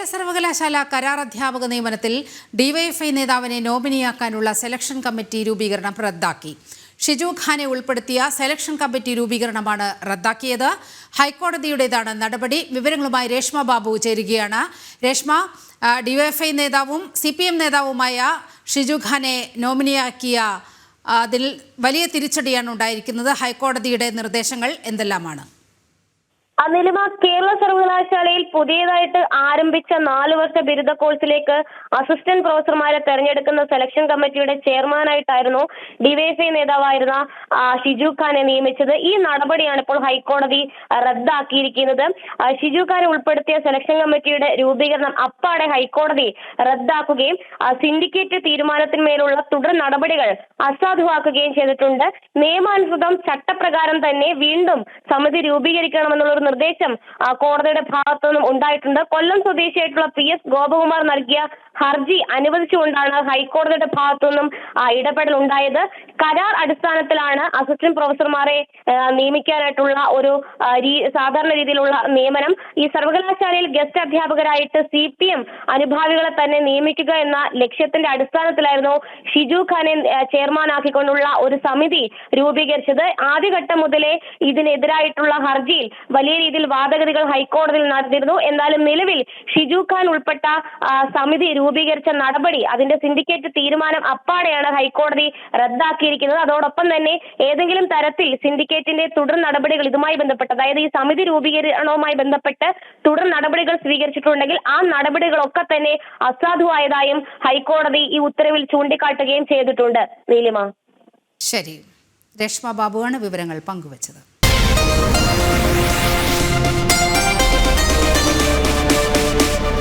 കേരള സർവകലാശാല കരാർ അധ്യാപക നിയമനത്തിൽ ഡിവൈഎഫ്ഐ നേതാവിനെ നോമിനിയാക്കാനുള്ള സെലക്ഷൻ കമ്മിറ്റി രൂപീകരണം റദ്ദാക്കി. ഷിജു ഖാനെ ഉൾപ്പെടുത്തിയ സെലക്ഷൻ കമ്മിറ്റി രൂപീകരണമാണ് റദ്ദാക്കിയത്. ഹൈക്കോടതിയുടേതാണ് നടപടി. വിവരങ്ങളുമായി രേഷ്മ ബാബു ചേരുകയാണ്. രേഷ്മ ഡിവൈഎഫ്ഐ നേതാവും സി പി എം നേതാവുമായ ഷിജു ഖാനെ നോമിനിയാക്കിയ അതിൽ വലിയ തിരിച്ചടിയാണ് ഉണ്ടായിരിക്കുന്നത്. ഹൈക്കോടതിയുടെ നിർദ്ദേശങ്ങൾ എന്തെല്ലാമാണ്? അനിലിമ കേരള സർവകലാശാലയിൽ പുതിയതായിട്ട് ആരംഭിച്ച നാല് വർഷ ബിരുദ കോഴ്സിലേക്ക് അസിസ്റ്റന്റ് പ്രൊഫസർമാരെ തെരഞ്ഞെടുക്കുന്ന സെലക്ഷൻ കമ്മിറ്റിയുടെ ചെയർമാനായിട്ടായിരുന്നു ഡിവൈഎഫ്ഐ നേതാവായിരുന്ന ഷിജു ഖാനെ നിയമിച്ചത്. ഈ നടപടിയാണ് ഇപ്പോൾ ഹൈക്കോടതി റദ്ദാക്കിയിരിക്കുന്നത്. ഷിജു ഖാനെ ഉൾപ്പെടുത്തിയ സെലക്ഷൻ കമ്മിറ്റിയുടെ രൂപീകരണം അപ്പാടെ ഹൈക്കോടതി റദ്ദാക്കുകയും സിൻഡിക്കേറ്റ് തീരുമാനത്തിന്മേലുള്ള തുടർ നടപടികൾ അസാധുവാക്കുകയും ചെയ്തിട്ടുണ്ട്. നിയമാനുസൃതം ചട്ടപ്രകാരം തന്നെ വീണ്ടും സമിതി രൂപീകരിക്കണമെന്നുള്ള നിർദ്ദേശം കോടതിയുടെ ഭാഗത്തു നിന്നും ഉണ്ടായിട്ടുണ്ട്. കൊല്ലം സ്വദേശിയായിട്ടുള്ള പി എസ് ഗോപകുമാർ നൽകിയ ഹർജി അനുവദിച്ചുകൊണ്ടാണ് ഹൈക്കോടതിയുടെ ഭാഗത്തു നിന്നും ഇടപെടൽ ഉണ്ടായത്. കരാർ അടിസ്ഥാനത്തിലാണ് അസിസ്റ്റന്റ് പ്രൊഫസർമാരെ നിയമിക്കാനായിട്ടുള്ള ഒരു സാധാരണ രീതിയിലുള്ള നിയമനം. ഈ സർവകലാശാലയിൽ ഗസ്റ്റ് അധ്യാപകരായിട്ട് സി പി എം അനുഭാവികളെ തന്നെ നിയമിക്കുക എന്ന ലക്ഷ്യത്തിന്റെ അടിസ്ഥാനത്തിലായിരുന്നു ഷിജു ഖാനെ ചെയർമാനാക്കിക്കൊണ്ടുള്ള ഒരു സമിതി രൂപീകരിച്ചത്. ആദ്യഘട്ടം മുതലേ ഇതിനെതിരായിട്ടുള്ള ഹർജിയിൽ വലിയ രീതിയിൽ വാദഗതികൾ ഹൈക്കോടതിയിൽ നടന്നിരുന്നു. എന്നാലും നിലവിൽ ഷിജു ഖാൻ ഉൾപ്പെട്ട സമിതി സമിതി രൂപീകരിച്ച നടപടി അതിന്റെ സിൻഡിക്കേറ്റ് തീരുമാനം അപ്പാടെയാണ് ഹൈക്കോടതി റദ്ദാക്കിയിരിക്കുന്നത്. അതോടൊപ്പം തന്നെ ഏതെങ്കിലും തരത്തിൽ സിൻഡിക്കേറ്റിന്റെ തുടർ നടപടികൾ ഇതുമായി ബന്ധപ്പെട്ട് അതായത് ഈ സമിതി രൂപീകരണവുമായി ബന്ധപ്പെട്ട് തുടർ നടപടികൾ സ്വീകരിച്ചിട്ടുണ്ടെങ്കിൽ ആ നടപടികളൊക്കെ തന്നെ അസാധുവായതായും ഹൈക്കോടതി ഈ ഉത്തരവിൽ ചൂണ്ടിക്കാട്ടുകയും ചെയ്തിട്ടുണ്ട്. നീലിമ. ശരി. രേഷ്മ ബാബുവാണ് വിവരങ്ങൾ പങ്കുവച്ചത്.